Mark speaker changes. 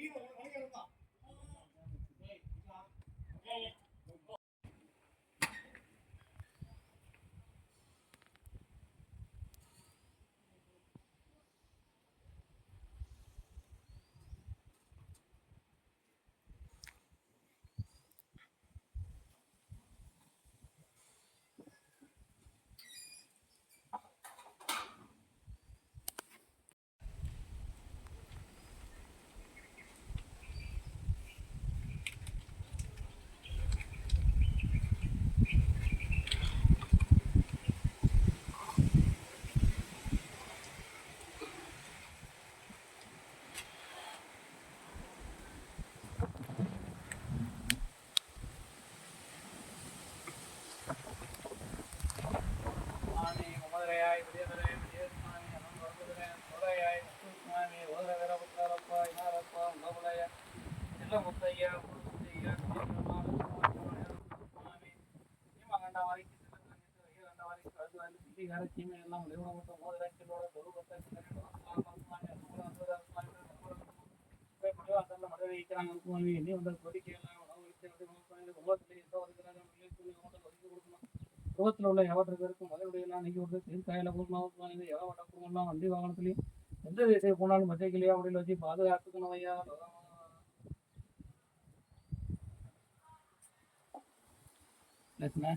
Speaker 1: you. எல்லாம் உலகமத்த மோதிரை மதுரை வைக்கிறாங்க சுவாமி என்ன வந்த எல்லாம் உணவு வைத்து உலகத்தில் உள்ள எவற்றுக்கு இருக்கும்? மதுரையெல்லாம் நீக்கி விட்டு திருக்காயில போகணும் இது எவட்ட குடும்பம்லாம் வண்டி வாகனத்துலையும் எந்த தேசம் போனாலும் மச்சைக்கிளியா அப்படின்னு வச்சு பாதுகாத்துக்கணும் ஐயா. லட்சுமி